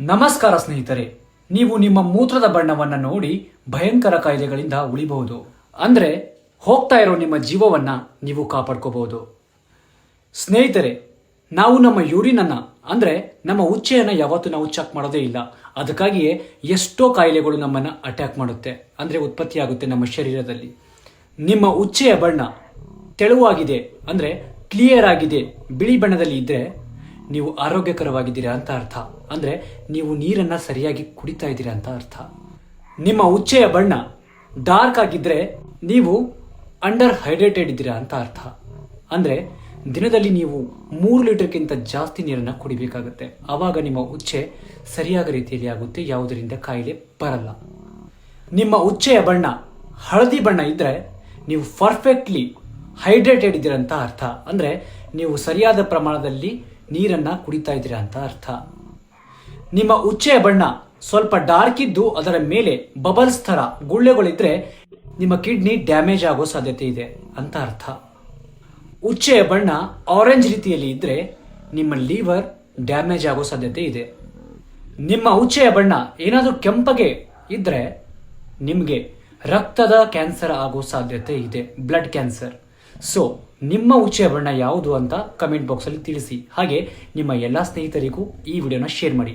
ನಮಸ್ಕಾರ ಸ್ನೇಹಿತರೆ, ನೀವು ನಿಮ್ಮ ಮೂತ್ರದ ಬಣ್ಣವನ್ನು ನೋಡಿ ಭಯಂಕರ ಕಾಯಿಲೆಗಳಿಂದ ಉಳಿಬಹುದು. ಅಂದ್ರೆ, ಹೋಗ್ತಾ ಇರೋ ನಿಮ್ಮ ಜೀವವನ್ನ ನೀವು ಕಾಪಾಡ್ಕೋಬಹುದು. ಸ್ನೇಹಿತರೆ, ನಾವು ನಮ್ಮ ಯೂರಿನನ್ನು, ಅಂದ್ರೆ ನಮ್ಮ ಉಚ್ಚೆಯನ್ನ ಯಾವತ್ತೂ ನಾವು ಚೆಕ್ ಮಾಡೋದೇ ಇಲ್ಲ. ಅದಕ್ಕಾಗಿಯೇ ಎಷ್ಟೋ ಕಾಯಿಲೆಗಳು ನಮ್ಮನ್ನ ಅಟ್ಯಾಕ್ ಮಾಡುತ್ತೆ. ಅಂದ್ರೆ ಉತ್ಪತ್ತಿಯಾಗುತ್ತೆ ನಮ್ಮ ಶರೀರದಲ್ಲಿ. ನಿಮ್ಮ ಉಚ್ಚೆಯ ಬಣ್ಣ ತೆಳುವಾಗಿದೆ, ಅಂದ್ರೆ ಕ್ಲಿಯರ್ ಆಗಿದೆ, ಬಿಳಿ ಬಣ್ಣದಲ್ಲಿ ಇದ್ರೆ ನೀವು ಆರೋಗ್ಯಕರವಾಗಿದ್ದೀರಾ ಅಂತ ಅರ್ಥ. ಅಂದ್ರೆ ನೀವು ನೀರನ್ನ ಸರಿಯಾಗಿ ಕುಡಿತಾ ಇದ್ದೀರಾ ಅಂತ ಅರ್ಥ. ನಿಮ್ಮ ಉಚ್ಚೆಯ ಬಣ್ಣ ಡಾರ್ಕ್ ಆಗಿದ್ರೆ ನೀವು ಅಂಡರ್ ಹೈಡ್ರೇಟೆಡ್ ಇದ್ದೀರಾ ಅಂತ ಅರ್ಥ. ಅಂದ್ರೆ ದಿನದಲ್ಲಿ ನೀವು ಮೂರು ಲೀಟರ್ಗಿಂತ ಜಾಸ್ತಿ ನೀರನ್ನ ಕುಡಿಬೇಕಾಗುತ್ತೆ. ಆವಾಗ ನಿಮ್ಮ ಉಚ್ಚೆ ಸರಿಯಾದ ರೀತಿಯಲ್ಲಿ ಆಗುತ್ತೆ, ಯಾವುದರಿಂದ ಕಾಯಿಲೆ ಬರಲ್ಲ. ನಿಮ್ಮ ಉಚ್ಚೆಯ ಬಣ್ಣ ಹಳದಿ ಬಣ್ಣ ಇದ್ರೆ ನೀವು ಪರ್ಫೆಕ್ಟ್ಲಿ ಹೈಡ್ರೇಟೆಡ್ ಇದ್ದೀರಂತ ಅರ್ಥ. ಅಂದ್ರೆ ನೀವು ಸರಿಯಾದ ಪ್ರಮಾಣದಲ್ಲಿ ನೀರನ್ನ ಕುಡಿತಾ ಇದ್ದೀರಾ ಅಂತ ಅರ್ಥ. ನಿಮ್ಮ ಉಚ್ಚೆಯ ಬಣ್ಣ ಸ್ವಲ್ಪ ಡಾರ್ಕ್ ಇದ್ದು ಅದರ ಮೇಲೆ ಬಬಲ್ಸ್ ತರ ಗುಳ್ಳೆಗಳಿದ್ರೆ ನಿಮ್ಮ ಕಿಡ್ನಿ ಡ್ಯಾಮೇಜ್ ಆಗೋ ಸಾಧ್ಯತೆ ಇದೆ ಅಂತ ಅರ್ಥ. ಉಚ್ಚೆಯ ಬಣ್ಣ ಆರೆಂಜ್ ರೀತಿಯಲ್ಲಿ ಇದ್ದರೆ ನಿಮ್ಮ ಲಿವರ್ ಡ್ಯಾಮೇಜ್ ಆಗೋ ಸಾಧ್ಯತೆ ಇದೆ. ನಿಮ್ಮ ಉಚ್ಚೆಯ ಬಣ್ಣ ಏನಾದರೂ ಕೆಂಪಗೆ ಇದ್ದರೆ ನಿಮಗೆ ರಕ್ತದ ಕ್ಯಾನ್ಸರ್ ಆಗೋ ಸಾಧ್ಯತೆ ಇದೆ, ಬ್ಲಡ್ ಕ್ಯಾನ್ಸರ್. ಸೊ ನಿಮ್ಮ ಉಚ್ಚೆಯ ಬಣ್ಣ ಯಾವುದು ಅಂತ ಕಮೆಂಟ್ ಬಾಕ್ಸಲ್ಲಿ ತಿಳಿಸಿ. ಹಾಗೆ, ನಿಮ್ಮ ಎಲ್ಲ ಸ್ನೇಹಿತರಿಗೂ ಈ ವಿಡಿಯೋನ ಶೇರ್ ಮಾಡಿ.